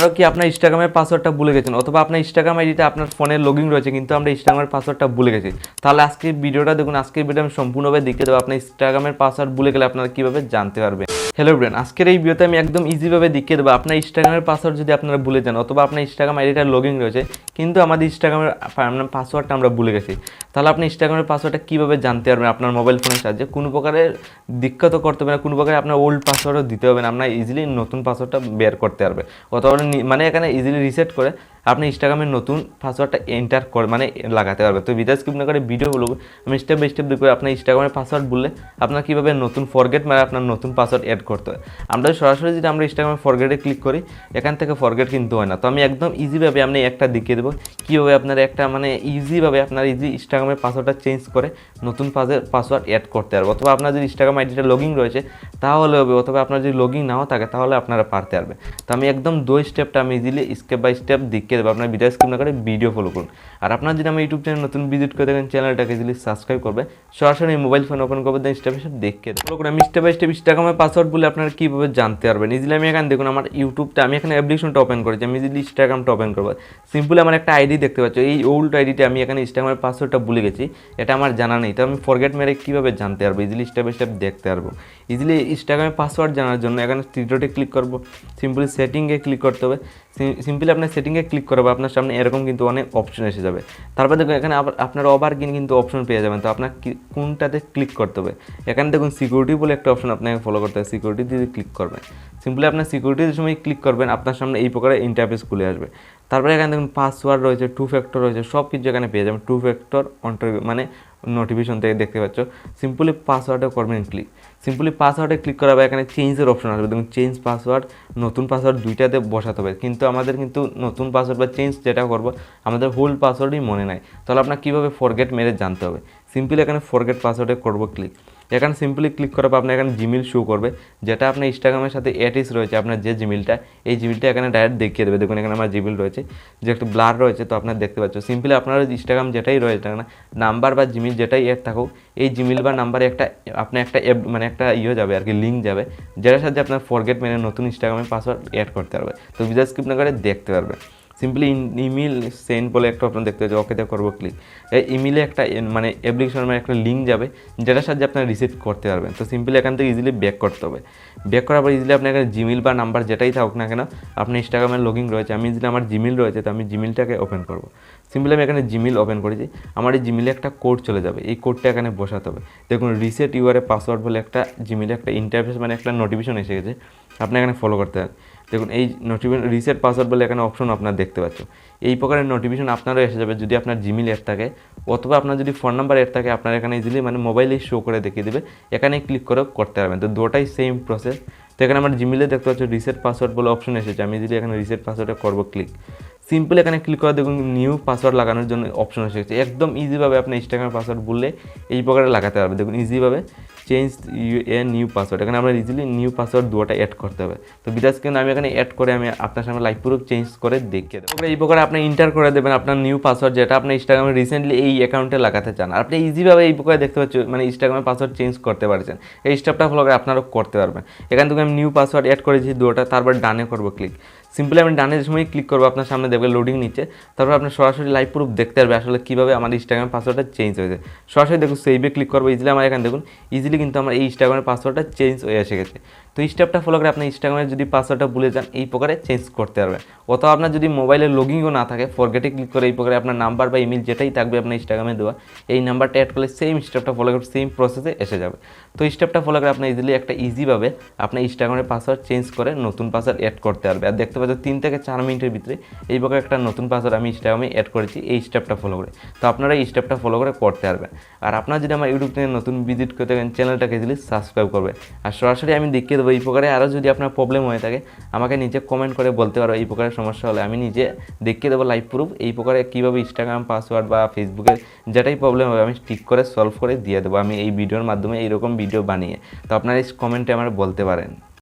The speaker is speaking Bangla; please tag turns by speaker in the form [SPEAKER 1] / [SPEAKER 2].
[SPEAKER 1] আপনারাও কি আপনার ইনস্টাগ্রামের পাসওয়ার্ডটা ভুলে গেছেন, অথবা আপনার ইনস্টাগ্রাম আইডিতে আপনার ফোনে লগ রয়েছে, কিন্তু আমরা ইনস্টাগ্রামের পাসওয়ার্ডটা ভুলে গেছি। তাহলে আজকে ভিডিওটা দেখুন, আজকের ভিডিও আমি সম্পূর্ণভাবে দেখিয়ে দেবো, আপনার ইনস্টাগ্রামের পাসওয়ার্ড ভুলে গেলে আপনারা কীভাবে জানতে পারবেন। হ্যালো ব্রেন আজকের এই ভিডিওতে আমি একদম ইজিভাবে দেখিয়ে দেবো। আপনার ইনস্টাগ্রামের পাসওয়ার্ড যদি আপনারা ভুলে যান, অথবা আপনার ইনস্টাগ্রাম আইডিটা লগ রয়েছে, কিন্তু আমাদের ইনস্টাগ্রামের পাসওয়ার্ডটা আমরা ভুলে গেছি। তাহলে আপনি ইনস্টাগ্রামের পাসওয়ার্ডটা কীভাবে জানতে পারবেন আপনার মোবাইল ফোনের সাহায্যে? কোনো প্রকারের দীক্ষা করতে হবে না, কোনো প্রকারে আপনার ওল্ড পাসওয়ার্ডও দিতে হবে না। আপনার ইজিলি নতুন পাসওয়ার্ডটা বের করতে পারবে। অথবা মানে এখানে ইজিলি রিসেট করে আপনি ইনস্টাগ্রামের নতুন পাসওয়ার্ডটা এন্টার করে মানে লাগাতে পারবে তো বিদাস স্কিপ না করে ভিডিও হলো আমি স্টেপ বাই স্টেপ দেখব আপনার ইনস্টাগ্রামের পাসওয়ার্ড বললে আপনার কীভাবে নতুন ফরগেট মানে আপনার নতুন পাসওয়ার্ড অ্যাড করতে হয়। আমরা সরাসরি যদি আমরা ইনস্টাগ্রামে ফরগেটে ক্লিক করি, এখান থেকে ফরগেট কিন্তু হয় না। তো আমি একদম ইজিভাবে আপনি একটা দেখিয়ে দেবো কীভাবে আপনার একটা মানে ইজিভাবে আপনার ইজি ইনস্টাগ্রামের পাসওয়ার্ডটা চেঞ্জ করে নতুন পাসের পাসওয়ার্ড অ্যাড করতে পারবে। অথবা আপনার যদি ইনস্টাগ্রাম আইডিটা লগিং রয়েছে, তাহলে হবে। অথবা আপনার যদি লগিং নাও থাকে, তাহলে আপনারা পারতে পারবে। তো আমি একদম দুই স্টেপটা আমি ইজিলি স্টেপ বাই স্টেপ দেখিয়ে দেবো। আপনার ভিডিও স্কিপ না করে ভিডিও ফলো করুন। আর আপনার যদি আমার ইউটিউব চ্যানেল নতুন ভিজিট করে দেখেন চ্যানেলটাকে ইজিলি সাবস্ক্রাইব করবে, সরাসরি মোবাইল ফোন ওপেন করবে দেন স্টেপ স্টেপ দেখিয়ে ফলো করে আমি স্টেপ বাই স্টেপ ইনস্টাগ্রামের পাসওয়ার্ড বলে আপনারা কীভাবে জানতে পারবেন? ইজিলি আমি এখানে দেখুন, আমার ইউটিউবটা আমি এখানে অ্যাপ্লিকেশনটা ওপেন করেছি। আমি ইজিলি ইনস্টাগ্রামটা ওপেন করব। সিম্পলি আমার একটা আইডি দেখতে পাচ্ছ। এই ওল্ড আইডিটা আমি এখানে ইনস্টাগ্রামের পাসওয়ার্ডটা ভুলে গেছি। এটা আমার জানা নেই। তো আমি ফরগেট মেরে কীভাবে জানতে পারব? ইজিলি স্টেপ বাই স্টেপ দেখতে পারব। ইজিলি ইনস্টাগ্রামের পাসওয়ার্ড জানার জন্য এখানে থ্রিডোটে ক্লিক করব। সিম্পলি সেটিংয়ে ক্লিক করতে হবে। সিম্পলি আপনার সেটিংয়ে ক্লিক করব আপনার সামনে এরকম কিন্তু অনেক অপশন এসে যাবে। তারপর দেখুন, এখানে আপনার ওভার কিন কিন্তু অপশন পেয়ে যাবেন। তো আপনার কোনটাতে ক্লিক করতে হবে? এখানে দেখুন সিকিউরিটি বলে একটা অপশন আপনাকে ফলো করতে হবে। সিকিউরিটি দিয়ে ক্লিক করবেন। সিম্পলি আপনার সিকিউরিটির সময় ক্লিক করবেন, আপনার সামনে এই প্রকারে ইন্টারফেস খুলে আসবে। তারপরে এখানে দেখুন পাসওয়ার্ড রয়েছে টু ফ্যাক্টর রয়েছে সব কিছু এখানে পেয়ে যাবেন। টু ফ্যাক্টর অন্টার মানে নোটিফিকেশন থেকে দেখতে পাচ্ছ। সিম্পলি পাসওয়ার্ডে করবেন ক্লিক সিম্পলি পাসওয়ার্ডে ক্লিক করা হবে এখানে চেঞ্জের অপশন আসবে। দেখুন চেঞ্জ পাসওয়ার্ড নতুন পাসওয়ার্ড দুইটাতে বসাতে হবে। কিন্তু আমাদের কিন্তু নতুন পাসওয়ার্ড বা চেঞ্জ যেটা করব, আমাদের হোল পাসওয়ার্ডই মনে নাই। তাহলে আপনার কীভাবে ফরগেট মেরে জানতে হবে? সিম্পলি এখানে ফরগেট পাসওয়ার্ডে করব ক্লিক এখানে সিম্পলি ক্লিক করার পর আপনার এখানে জিমেল শো করবে, যেটা আপনার ইনস্টাগ্রামের সাথে অ্যাটিস রয়েছে আপনার যে জিমেলটা এই জিমেলটা এখানে ডাইরেক্ট দেখিয়ে দেবে। দেখুন এখানে আমার জিমেল রয়েছে, যে একটু ব্লার রয়েছে তো আপনার দেখতে পাচ্ছ। সিম্পলি আপনার ইনস্টাগ্রাম যেটাই রয়েছে না নাম্বার বা জিমেল যেটাই অ্যাড থাকুক, এই জিমেল বা নাম্বারে একটা আপনার একটা app- মানে একটা ইয়ে যাবে আর কি লিঙ্ক যাবে, যেটার সাথে আপনার ফরগেট মেনে নতুন ইনস্টাগ্রামের পাসওয়ার্ড অ্যাড করতে পারবে। তো ভিজা স্ক্রিপ্ট না করে দেখতে পারবে। সিম্পলি ইমেল সেন্ড বলে একটা অপশন দেখতে পাচ্ছি ওকেতে করব ক্লিক এই ইমেলে একটা মানে অ্যাপ্লিকেশন মানে একটা লিঙ্ক যাবে, যেটার সাহায্যে আপনার রিসিভ করতে পারবেন। তো সিম্পলি এখান থেকে ইজিলি ব্যাক করতে হবে। ব্যাক করার পর ইজিলি আপনার জিমেল বা নাম্বার যেটাই থাকুক না কেন আপনি ইনস্টাগ্রামের লগিং রয়েছে। আমি ইজিলি আমার জিমেল রয়েছে, তো আমি জিমেলটাকে ওপেন করব। সিম্পলি আমি এখানে জিমেল ওপেন করেছি। আমার এই জিমেলে একটা কোড চলে যাবে। এই কোডটা এখানে বসাতে হবে। দেখুন রিসেট ইউআরএ পাসওয়ার্ড বলে একটা জিমেলে একটা ইন্টারফেস মানে একটা নোটিফিকেশন এসে গেছে। আপনি এখানে ফলো করতে হবে। দেখুন, এই নোটিফিকেশন রিসেট পাসওয়ার্ড বলে এখানে অপশন আপনার দেখতে পাচ্ছ। এই প্রকারের নোটিফিকেশন আপনারও এসে যাবে যদি আপনার জিমেল অ্যাড থাকে, অথবা আপনার যদি ফোন নাম্বার অ্যাড থাকে, আপনার এখানে ইজিলি মানে মোবাইলে শো করে দেখিয়ে দেবে। এখানে ক্লিক করে করতে পারবেন। তো দুটাই সেম প্রসেস তো এখানে আমার জিমেলে দেখতে পাচ্ছ রিসেট পাসওয়ার্ড বলে অপশন এসেছে। আমি যদি এখানে রিসেট পাসওয়ার্ডে করব ক্লিক সিম্পল এখানে ক্লিক করে দেখুন নিউ পাসওয়ার্ড লাগানোর জন্য অপশন এসেছে। একদম ইজিভাবে আপনি ইনস্টাগ্রাম পাসওয়ার্ড বললে এই প্রকারে লাগাতে পারবে দেখুন ইজিভাবে চেঞ্জ এ নিউ পাসওয়ার্ড এখানে আমরা ইজিলি নিউ পাসওয়ার্ড দুটা অ্যাড করতে হবে। তো বিদাস কিন্তু আমি এখানে অ্যাড করে আমি আপনার সামনে লাইভ প্রুফ চেঞ্জ করে দেখিয়ে দেবো। এই প্রকারে আপনি ইন্টার করে দেবেন আপনার নিউ পাসওয়ার্ড যেটা আপনি ইনস্টাগ্রামে রিসেন্টলি এই অ্যাকাউন্টে লাগাতে চান। আপনি ইজিভাবে এই প্রকারে দেখতে পাচ্ছেন মানে ইনস্টাগ্রামে পাসওয়ার্ড চেঞ্জ করতে পারছেন। এই স্টেপটা ফলো করে আপনারাও করতে পারবেন। এখান থেকে আমি নিউ পাসওয়ার্ড অ্যাড করেছি দুটা তারপর ডানে করব ক্লিক সিম্পলি আমি ডানের সময় ক্লিক করব, আপনার সামনে দেখবে লোডিং নিচ্ছে। তারপর আপনি সরাসরি লাইভ প্রুফ দেখতে পারবে আসলে কীভাবে আমার ইনস্টাগ্রাম পাসওয়ার্ডটা চেঞ্জ হয়েছে। সরাসরি দেখুন সেইভে ক্লিক করব ইজিলি আমার এখানে দেখুন ইজিলি কিন্তু আমার এই ইনস্টাগ্রামের পাসওয়ার্ডটা চেঞ্জ হয়ে এসে গেছে। তো এই স্টেপটা ফলো করে আপনি ইনস্টাগ্রামের যদি পাসওয়ার্ডটা ভুলে যান, এই প্রকারে চেঞ্জ করতে পারবেন অথবা আপনার যদি মোবাইলে লগিংও না থাকে ফরগেটে ক্লিক করে এই প্রকারে আপনার নাম্বার বা ইমেল যেটাই থাকবে আপনার ইনস্টাগ্রামে দেওয়া, এই নাম্বারটা অ্যাড করলে সেম স্টেপটা ফলো করে সেম প্রসেসে এসে যাবে। তো এই স্টেপটা ফলো করে আপনি ইজিলি একটা ইজিভাবে আপনার ইনস্টাগ্রামের পাসওয়ার্ড চেঞ্জ করে নতুন পাসওয়ার্ড অ্যাড করতে পারবে। আর দেখতে পাচ্ছেন তিন থেকে চার মিনিটের ভিতরে এই প্রকার একটা নতুন পাসওয়ার্ড আমি ইনস্টাগ্রামে অ্যাড করেছি, এই স্টেপটা ফলো করে। তো আপনারা এই স্টেপটা ফলো করে করতে পারবেন। আর আপনারা যদি আমার ইউটিউব চ্যানেল নতুন ভিজিট করতে থাকেন চ্যানেলটাকে দিলে সাবস্ক্রাইব করবে আর সরাসরি আমি দেখিয়ে দেবো এই প্রকারে আরও যদি আপনার প্রবলেম হয়ে থাকে, আমাকে নিজে কমেন্ট করে বলতে পারো এই প্রকারের সমস্যা হলে। আমি নিজে দেখিয়ে দেবো লাইভ প্রুফ এই প্রকারে কীভাবে ইনস্টাগ্রাম পাসওয়ার্ড বা ফেসবুকের যেটাই প্রবলেম হবে, আমি ঠিক করে সলভ করে দিয়ে দেবো। আমি এই ভিডিওর মাধ্যমে এইরকম ভিডিও বানিয়ে। তো আপনারা এই কমেন্টে আমার বলতে পারেন।